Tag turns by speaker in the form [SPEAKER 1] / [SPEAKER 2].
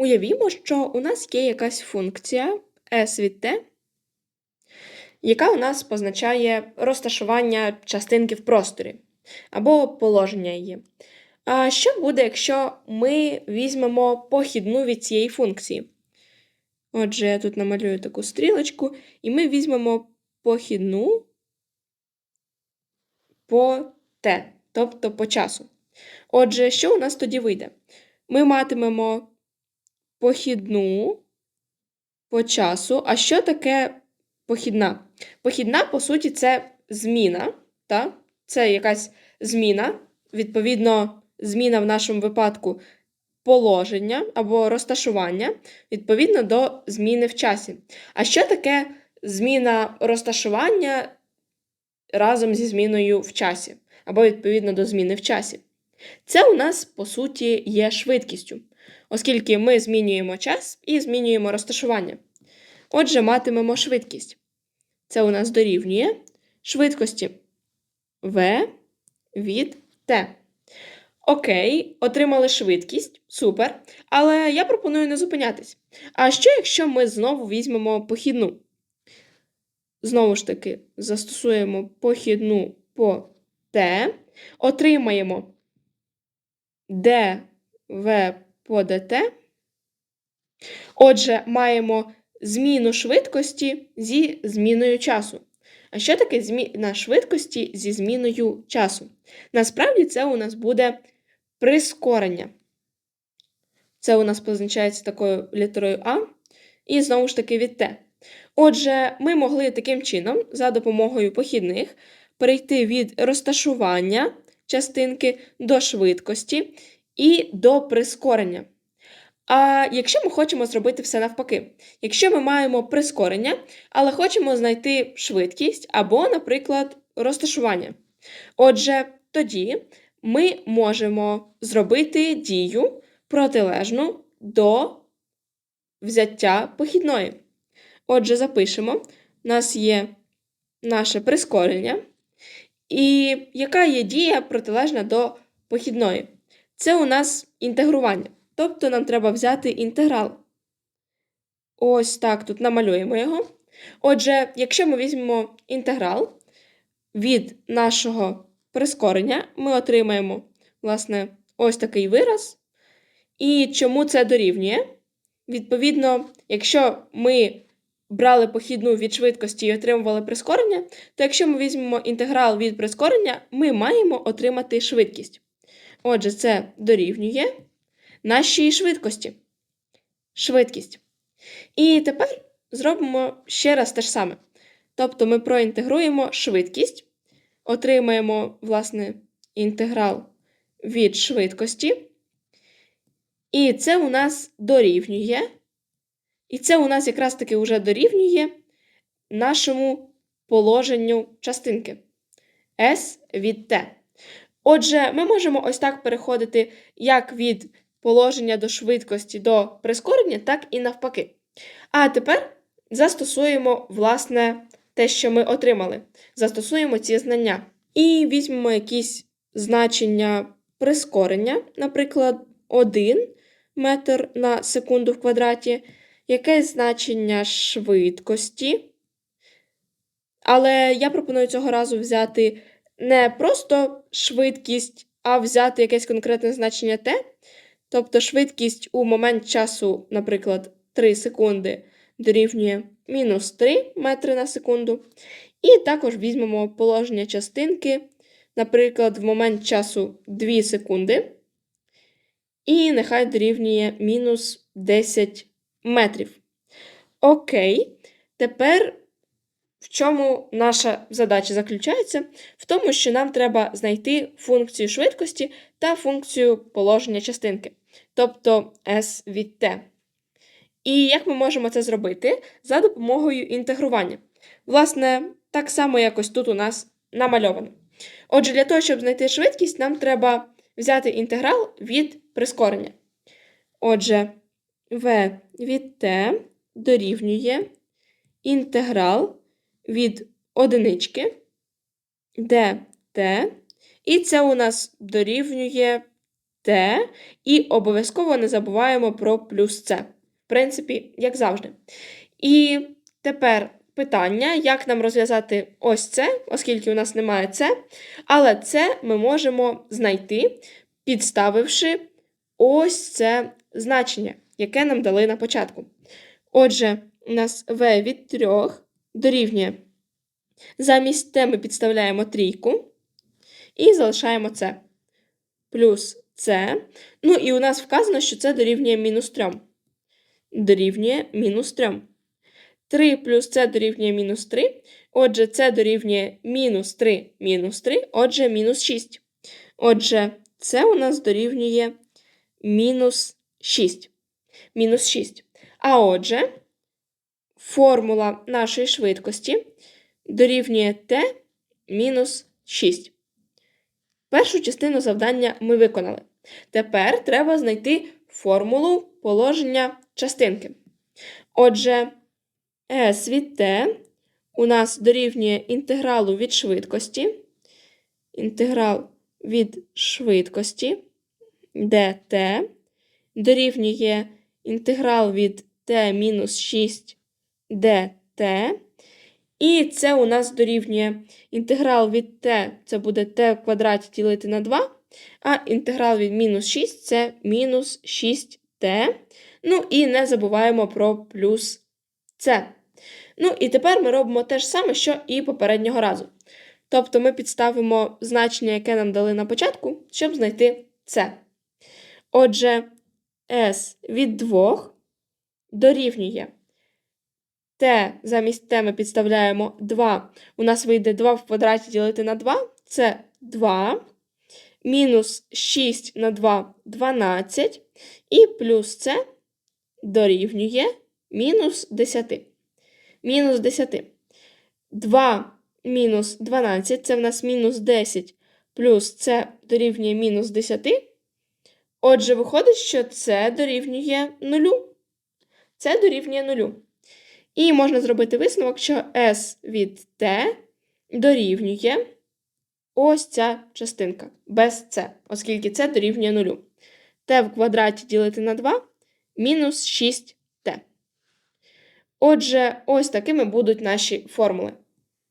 [SPEAKER 1] Уявімо, що у нас є якась функція s від t, яка у нас позначає розташування частинки в просторі або положення її. А що буде, якщо ми візьмемо похідну від цієї функції? Отже, я тут намалюю таку стрілочку, і ми візьмемо похідну по t, тобто по часу. Отже, що у нас тоді вийде? Ми матимемо похідну по часу. А що таке похідна? Похідна, по суті, це зміна. Та? Це якась зміна, відповідно, зміна в нашому випадку положення або розташування відповідно до зміни в часі. А що таке зміна розташування разом зі зміною в часі, або відповідно до зміни в часі? Це у нас, по суті, є швидкістю, оскільки ми змінюємо час і змінюємо розташування. Отже, матимемо швидкість. Це у нас дорівнює швидкості v від t. Окей, отримали швидкість, супер. Але я пропоную не зупинятись. А що, якщо ми знову візьмемо похідну? Знову ж таки, застосуємо похідну по t, отримаємо dv по dt. Отже, маємо зміну швидкості зі зміною часу. А що таке зміна швидкості зі зміною часу? Насправді це у нас буде прискорення. Це у нас позначається такою літерою А, і знову ж таки від Т. Отже, ми могли таким чином, за допомогою похідних, перейти від розташування частинки до швидкості і до прискорення. А якщо ми хочемо зробити все навпаки, якщо ми маємо прискорення, але хочемо знайти швидкість або, наприклад, розташування. Отже, тоді ми можемо зробити дію протилежну до взяття похідної. Отже, запишемо, у нас є наше прискорення. І яка є дія протилежна до похідної? Це у нас інтегрування. Тобто нам треба взяти інтеграл. Ось так тут намалюємо його. Отже, якщо ми візьмемо інтеграл від нашого прискорення, ми отримаємо, власне, ось такий вираз. І чому це дорівнює? Відповідно, якщо ми брали похідну від швидкості і отримували прискорення, то якщо ми візьмемо інтеграл від прискорення, ми маємо отримати швидкість. Отже, це дорівнює нашій швидкості. Швидкість. І тепер зробимо ще раз те ж саме. Тобто ми проінтегруємо швидкість, отримаємо, власне, інтеграл від швидкості. І це у нас дорівнює. І це у нас якраз таки вже дорівнює нашому положенню частинки S від T. Отже, ми можемо ось так переходити як від положення до швидкості до прискорення, так і навпаки. А тепер застосуємо, власне, те, що ми отримали. Застосуємо ці знання. І візьмемо якісь значення прискорення, наприклад, 1 метр на секунду в квадраті, якесь значення швидкості. Але я пропоную цього разу взяти не просто швидкість, а взяти якесь конкретне значення t. Тобто швидкість у момент часу, наприклад, 3 секунди дорівнює мінус 3 метри на секунду. І також візьмемо положення частинки, наприклад, в момент часу 2 секунди. І нехай дорівнює мінус 10 метрів. Окей, тепер в чому наша задача заключається? В тому, що нам треба знайти функцію швидкості та функцію положення частинки, тобто S від T. І як ми можемо це зробити? За допомогою інтегрування. Власне, так само якось тут у нас намальовано. Отже, для того, щоб знайти швидкість, нам треба взяти інтеграл від прискорення. Отже, v від t дорівнює інтеграл від одинички dt, і це у нас дорівнює t, і обов'язково не забуваємо про плюс c. В принципі, як завжди. І тепер питання, як нам розв'язати ось це, оскільки у нас немає це, але це ми можемо знайти, підставивши ось це значення, яке нам дали на початку. Отже, у нас v від 3 дорівнює. Замість t ми підставляємо трійку і залишаємо це. Плюс це. Ну і у нас вказано, що це дорівнює мінус 3. Дорівнює мінус 3. 3 плюс це дорівнює мінус 3. Отже, це дорівнює мінус 3 мінус 3, отже, мінус 6. Отже, це у нас дорівнює мінус 6. Мінус 6. А отже, формула нашої швидкості дорівнює t мінус 6. Першу частину завдання ми виконали. Тепер треба знайти формулу положення частинки. Отже, S від t у нас дорівнює інтегралу від швидкості. Інтеграл від швидкості dt дорівнює інтеграл від t мінус 6 dt. І це у нас дорівнює інтеграл від t, це буде t в квадраті ділити на 2, а інтеграл від мінус 6 це мінус 6t. Ну і не забуваємо про плюс c. Ну і тепер ми робимо те ж саме, що і попереднього разу. Тобто ми підставимо значення, яке нам дали на початку, щоб знайти це. Отже, s від 2 дорівнює t замість t ми підставляємо 2. У нас вийде 2 в квадраті ділити на 2. Це 2. Мінус 6 на 2 12. І плюс це дорівнює мінус 10. Мінус 10. 2 мінус 12 це в нас мінус 10, плюс це дорівнює мінус 10. Отже, виходить, що це дорівнює 0. Це дорівнює 0. І можна зробити висновок, що S від T дорівнює ось ця частинка без C, оскільки це дорівнює нулю. T в квадраті ділити на 2 мінус 6T. Отже, ось такими будуть наші формули.